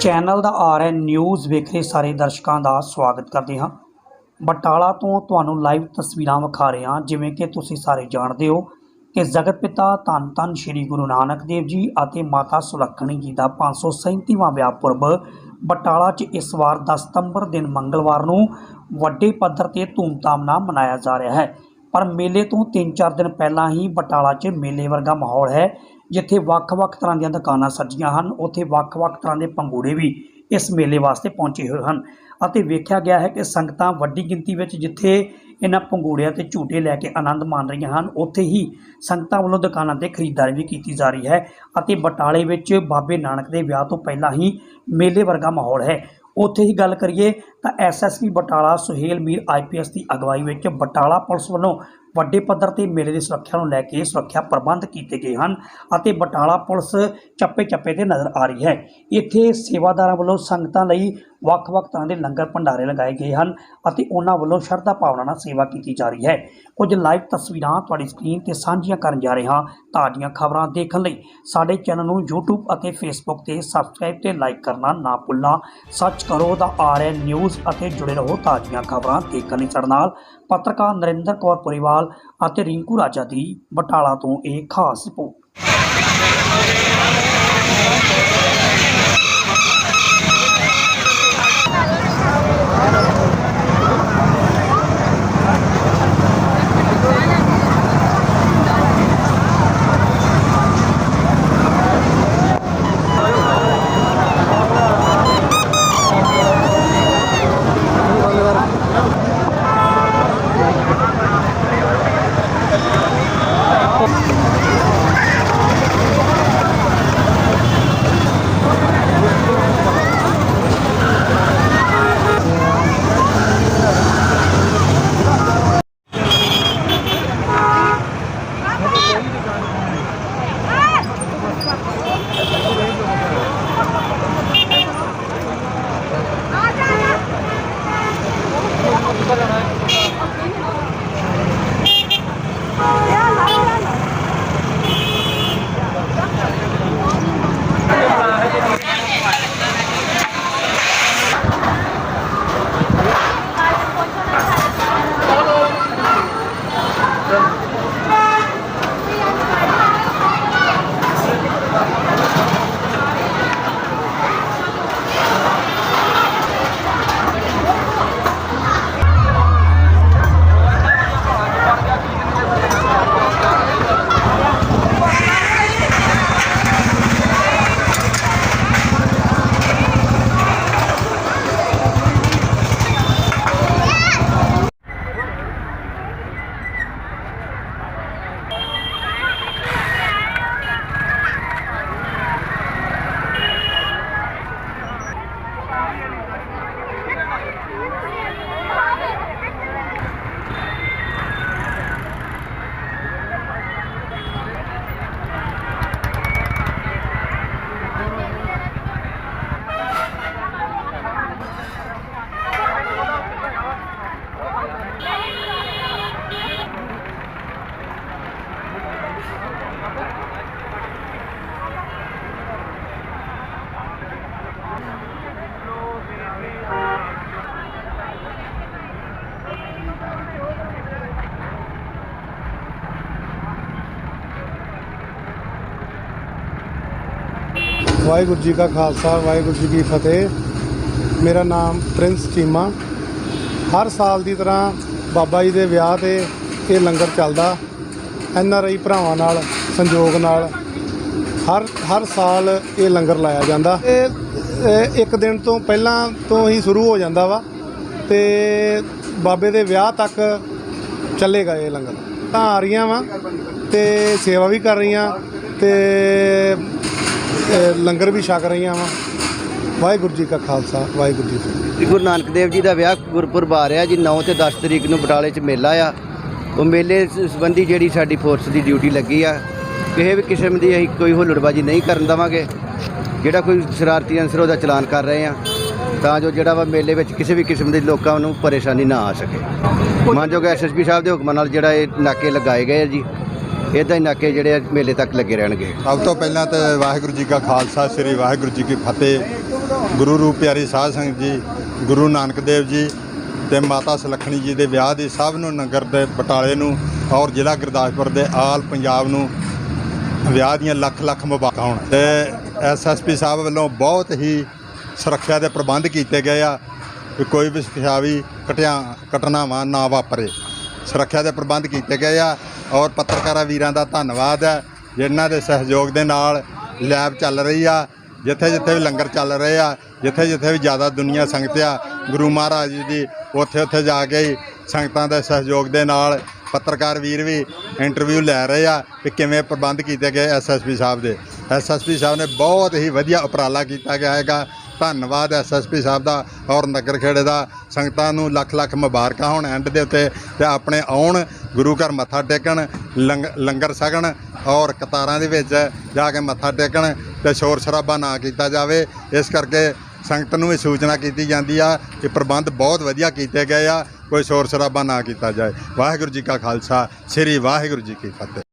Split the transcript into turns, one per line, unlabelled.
Channel ਦਾ R RN news ਵੇਖ ਰਹੇ ਸਾਰੇ ਦਰਸ਼ਕਾਂ ਦਾ ਸਵਾਗਤ ਕਰਦੇ ਹਾਂ। ਬਟਾਲਾ ਤੋਂ ਤੁਹਾਨੂੰ ਲਾਈਵ ਤਸਵੀਰਾਂ ਵਿਖਾ ਰਹੇ ਹਾਂ, ਜਿਵੇਂ ਕਿ ਤੁਸੀਂ ਸਾਰੇ ਜਾਣਦੇ ਹੋ ਕਿ ਜਗਤ ਪਿਤਾ ਧੰਨ ਧੰਨ ਸ੍ਰੀ ਗੁਰੂ ਨਾਨਕ ਦੇਵ ਜੀ ਅਤੇ ਮਾਤਾ ਸੁਲੱਖਣੀ ਜੀ ਦਾ 537ਵਾਂ ਵਿਆਹ ਪੁਰਬ ਬਟਾਲਾ 'ਚ ਇਸ ਵਾਰ 10 ਸਤੰਬਰ ਦਿਨ ਮੰਗਲਵਾਰ ਨੂੰ ਵੱਡੇ ਪੱਧਰ ਤੇ ਧੂਮਧਾਮ ਨਾਲ ਮਨਾਇਆ ਜਾ ਰਿਹਾ ਹੈ। ਪਰ ਮੇਲੇ ਤੋਂ 3-4 ਦਿਨ ਪਹਿਲਾਂ ਹੀ ਬਟਾਲਾ 'ਚ ਮੇਲੇ ਵਰਗਾ ਮਾਹੌਲ ਹੈ, ਜਿੱਥੇ ਵੱਖ-ਵੱਖ ਤਰ੍ਹਾਂ ਦੀਆਂ ਦੁਕਾਨਾਂ ਸੱਜੀਆਂ ਹਨ। ਉੱਥੇ ਵੱਖ-ਵੱਖ ਤਰ੍ਹਾਂ ਦੇ ਪੰਗੂੜੇ ਵੀ ਇਸ ਮੇਲੇ ਵਾਸਤੇ ਪਹੁੰਚੇ ਹੋਏ ਹਨ ਅਤੇ ਵੇਖਿਆ ਗਿਆ ਹੈ ਕਿ ਸੰਗਤਾਂ ਵੱਡੀ ਗਿਣਤੀ ਵਿੱਚ ਜਿੱਥੇ ਇਹਨਾਂ ਪੰਗੂੜਿਆਂ ਤੇ ਝੂਟੇ ਲੈ ਕੇ ਆਨੰਦ ਮਾਣ ਰਹੀਆਂ ਹਨ, ਉੱਥੇ ਹੀ ਸੰਗਤਾਂ ਵੱਲੋਂ ਦੁਕਾਨਾਂ ਤੇ ਖਰੀਦਦਾਰੀ ਵੀ ਕੀਤੀ ਜਾ ਰਹੀ ਹੈ ਅਤੇ ਬਟਾਲੇ ਵਿੱਚ ਬਾਬੇ ਨਾਨਕ ਦੇ ਵਿਆਹ ਤੋਂ ਪਹਿਲਾਂ ਹੀ ਮੇਲੇ ਵਰਗਾ ਮਾਹੌਲ ਹੈ। ਉੱਥੇ ਹੀ ਗੱਲ ਕਰੀਏ ਤਾਂ ਐਸਐਸਪੀ ਬਟਾਲਾ ਸੁਹੇਲ ਮੀਰ ਆਈਪੀਐਸ ਦੀ ਅਗਵਾਈ ਵਿੱਚ ਬਟਾਲਾ ਪੁਲਿਸ ਵੱਲੋਂ ਵੱਡੇ ਪੱਧਰ ਤੇ ਮੇਲੇ ਦੀ ਸੁਰੱਖਿਆ ਨੂੰ ਲੈ ਕੇ ਸੁਰੱਖਿਆ ਪ੍ਰਬੰਧ ਕੀਤੇ ਗਏ ਹਨ ਅਤੇ ਬਟਾਲਾ ਪੁਲਿਸ ਚੱਪੇ ਚੱਪੇ ਤੇ ਨਜ਼ਰ ਆ ਰਹੀ ਹੈ। ਇੱਥੇ ਸੇਵਾਦਾਰਾਂ ਵੱਲੋਂ ਸੰਗਤਾਂ ਲਈ ਵੱਖ-ਵੱਖ ਤਰ੍ਹਾਂ ਦੇ ਲੰਗਰ ਭੰਡਾਰੇ ਲਗਾਏ ਗਏ ਹਨ ਅਤੇ ਉਹਨਾਂ ਵੱਲੋਂ ਸ਼ਰਧਾ ਭਾਵਨਾ ਨਾਲ ਸੇਵਾ ਕੀਤੀ ਜਾ ਰਹੀ ਹੈ। ਕੁਝ ਲਾਈਵ ਤਸਵੀਰਾਂ ਤੁਹਾਡੀ ਸਕਰੀਨ ਤੇ ਸਾਂਝੀਆਂ ਕਰਨ ਜਾ ਰਿਹਾ ਤਾਜ਼ੀਆਂ ਖਬਰਾਂ ਦੇਖਣ ਲਈ ਸਾਡੇ ਚੈਨਲ ਨੂੰ YouTube ਅਤੇ Facebook ਤੇ ਸਬਸਕ੍ਰਾਈਬ ਤੇ ਲਾਈਕ ਕਰਨਾ ਨਾ ਭੁੱਲਣਾ। ਸਰਚ ਕਰੋ ਦਾ ਆਰਐਨ ਨਿਊਜ਼ ਅਤੇ ਜੁੜੇ ਰਹੋ ਤਾਜ਼ੀਆਂ ਖਬਰਾਂ ਦੇਖਣ ਲਈ ਸਾਡੇ ਨਾਲ। ਪੱਤਰਕਾਰ ਨਰਿੰਦਰ ਕੌਰ ਪੁਰੀਵਾਲ ਅਤੇ ਰਿੰਕੂ ਰਾਜਾ ਦੀ ਬਟਾਲਾ ਤੋਂ ਇਹ ਖਾਸ ਰਿਪੋਰਟ।
ਵਾਹਿਗੁਰੂ ਜੀ ਕਾ ਖਾਲਸਾ, ਵਾਹਿਗੁਰੂ ਜੀ ਕੀ ਫਤਿਹ। ਮੇਰਾ ਨਾਮ ਪ੍ਰਿੰਸ ਚੀਮਾ। ਹਰ ਸਾਲ ਦੀ ਤਰ੍ਹਾਂ ਬਾਬਾ ਜੀ ਦੇ ਵਿਆਹ ਤੇ ਇਹ ਲੰਗਰ ਚੱਲਦਾ। ਐਨ ਆਰ ਆਈ ਭਰਾਵਾਂ ਨਾਲ, ਸੰਯੋਗ ਨਾਲ ਹਰ ਹਰ ਸਾਲ ਇਹ ਲੰਗਰ ਲਾਇਆ ਜਾਂਦਾ। ਇਹ ਇੱਕ ਦਿਨ ਤੋਂ ਪਹਿਲਾਂ ਤੋਂ ਹੀ ਸ਼ੁਰੂ ਹੋ ਜਾਂਦਾ ਵਾ ਤੇ ਬਾਬੇ ਦੇ ਵਿਆਹ ਤੱਕ ਚੱਲੇਗਾ ਇਹ ਲੰਗਰ। ਤਾਂ ਆ ਰਹੀਆਂ ਵਾ ਤੇ ਸੇਵਾ ਵੀ ਕਰ ਰਹੀਆਂ ਤੇ ਇਹ ਲੰਗਰ ਵੀ ਛਕ ਰਹੀਆਂ ਵਾ। ਵਾਹਿਗੁਰੂ ਜੀ ਕਾ ਖਾਲਸਾ, ਵਾਹਿਗੁਰੂ ਜੀ ਕੀ ਫਤਿਹ।
ਸ੍ਰੀ ਗੁਰੂ ਨਾਨਕ ਦੇਵ ਜੀ ਦਾ ਵਿਆਹ ਗੁਰਪੁਰਬ ਆ ਰਿਹਾ ਜੀ 9 ਤੇ 10 ਤਰੀਕ ਨੂੰ ਬਟਾਲੇ 'ਚ ਮੇਲਾ ਆ। ਉਹ ਮੇਲੇ ਸੰਬੰਧੀ ਜਿਹੜੀ ਸਾਡੀ ਫੋਰਸ ਦੀ ਡਿਊਟੀ ਲੱਗੀ ਆ, ਕਿਸੇ ਵੀ ਕਿਸਮ ਦੀ ਅਸੀਂ ਕੋਈ ਹੁੱਲੜਬਾਜੀ ਨਹੀਂ ਕਰਨ ਦੇਵਾਂਗੇ। ਜਿਹੜਾ ਕੋਈ ਸ਼ਰਾਰਤੀ ਅਨਸਰ ਉਹਦਾ ਚਲਾਨ ਕਰ ਰਹੇ ਆ, ਤਾਂ ਜੋ ਜਿਹੜਾ ਵਾ ਮੇਲੇ ਵਿੱਚ ਕਿਸੇ ਵੀ ਕਿਸਮ ਦੇ ਲੋਕਾਂ ਨੂੰ ਪਰੇਸ਼ਾਨੀ ਨਾ ਆ ਸਕੇ। ਮਾਨਯੋਗ ਐਸਐਸਪੀ ਸਾਹਿਬ ਦੇ ਹੁਕਮਾਂ ਨਾਲ ਜਿਹੜਾ ਇਹ ਨਾਕੇ ਲਗਾਏ ਗਏ ਆ ਜੀ। ਇਦਾਂ ਹੀ ਨਾਕੇ ਜਿਹੜੇ ਆ ਮੇਲੇ ਤੱਕ ਲੱਗੇ ਰਹਿਣਗੇ।
ਸਭ ਤੋਂ ਪਹਿਲਾਂ ਤਾਂ ਵਾਹਿਗੁਰੂ ਜੀ ਕਾ ਖਾਲਸਾ, ਸ੍ਰੀ ਵਾਹਿਗੁਰੂ ਜੀ ਕੀ ਫਤਿਹ। ਗੁਰੂ ਰੂਪ ਪਿਆਰੀ ਸਾਧ ਸੰਗਤ ਜੀ, ਗੁਰੂ ਨਾਨਕ ਦੇਵ ਜੀ ਤੇ ਮਾਤਾ ਸੁਲੱਖਣੀ ਜੀ ਦੇ ਵਿਆਹ ਦੀ ਸਭ ਨੂੰ ਨਗਰ ਦੇ ਬਟਾਲੇ ਨੂੰ ਔਰ ਜ਼ਿਲ੍ਹਾ ਗੁਰਦਾਸਪੁਰ ਦੇ ਆਲ ਪੰਜਾਬ ਨੂੰ ਵਿਆਹ ਦੀਆਂ ਲੱਖ ਲੱਖ ਮੁਬਾਰਕਾਂ ਹੋਣ। ਤੇ ਐਸਐਸਪੀ ਸਾਹਿਬ ਵੱਲੋਂ ਬਹੁਤ ਹੀ ਸੁਰੱਖਿਆ ਦੇ ਪ੍ਰਬੰਧ ਕੀਤੇ ਗਏ ਆ ਕਿ ਕੋਈ ਵੀ ਸਿਖਿਆਵੀ ਘਟਿਆ ਘਟਨਾਵਾਂ ਨਾ ਵਾਪਰੇ। ਸੁਰੱਖਿਆ ਦੇ ਪ੍ਰਬੰਧ ਕੀਤੇ ਗਏ ਆ ਔਰ ਪੱਤਰਕਾਰਾਂ ਵੀਰਾਂ ਦਾ ਧੰਨਵਾਦ ਹੈ, ਜਿਨ੍ਹਾਂ ਦੇ ਸਹਿਯੋਗ ਦੇ ਨਾਲ ਲੈਬ ਚੱਲ ਰਹੀ ਆ ਜਿੱਥੇ ਜਿੱਥੇ ਵੀ ਲੰਗਰ ਚੱਲ ਰਹੇ ਆ ਜਿੱਥੇ ਜਿੱਥੇ ਵੀ ਜ਼ਿਆਦਾ ਦੁਨੀਆ ਸੰਗਤ ਆ, ਗੁਰੂ ਮਹਾਰਾਜ ਜੀ ਦੀ ਉੱਥੇ ਉੱਥੇ ਜਾ ਕੇ ਹੀ ਸੰਗਤਾਂ ਦੇ ਸਹਿਯੋਗ ਦੇ ਨਾਲ ਪੱਤਰਕਾਰ ਵੀਰ ਵੀ ਇੰਟਰਵਿਊ ਲੈ ਰਹੇ ਆ ਕਿ ਕਿਵੇਂ ਪ੍ਰਬੰਧ ਕੀਤੇ ਗਏ ਐਸਐਸਪੀ ਸਾਹਿਬ ਦੇ। ਐਸਐਸਪੀ ਸਾਹਿਬ ਨੇ ਬਹੁਤ ਹੀ ਵਧੀਆ ਉਪਰਾਲਾ ਕੀਤਾ ਗਿਆ ਹੈਗਾ ਧੰਨਵਾਦ ਐਸਐਸਪੀ ਸਾਹਿਬ ਦਾ ਔਰ ਨਗਰ ਖੇੜੇ ਦਾ। ਸੰਗਤਾਂ ਨੂੰ ਲੱਖ ਲੱਖ ਮੁਬਾਰਕਾਂ ਹੋਣ ਐਂਡ ਦੇ ਉੱਤੇ ਤੇ ਆਪਣੇ ਆਉਣ, ਗੁਰੂ ਘਰ ਮੱਥਾ ਟੇਕਣ, ਲੰਗ- ਲੰਗਰ ਛਕਣ ਔਰ ਕਤਾਰਾਂ ਦੇ ਵਿੱਚ ਜਾ ਕੇ ਮੱਥਾ ਟੇਕਣ ਤੇ ਸ਼ੋਰ ਸ਼ਰਾਬਾ ਨਾ ਕੀਤਾ ਜਾਵੇ। ਇਸ ਕਰਕੇ ਸੰਗਤ ਨੂੰ ਵੀ ਸੂਚਨਾ ਕੀਤੀ ਜਾਂਦੀ ਆ ਕਿ ਪ੍ਰਬੰਧ ਬਹੁਤ ਵਧੀਆ ਕੀਤੇ ਗਏ ਆ, ਕੋਈ ਸ਼ੋਰ ਸ਼ਰਾਬਾ ਨਾ ਕੀਤਾ ਜਾਏ। ਵਾਹਿਗੁਰੂ ਜੀ ਕਾ ਖਾਲਸਾ, ਸ੍ਰੀ ਵਾਹਿਗੁਰੂ ਜੀ ਕੀ ਫਤਿਹ।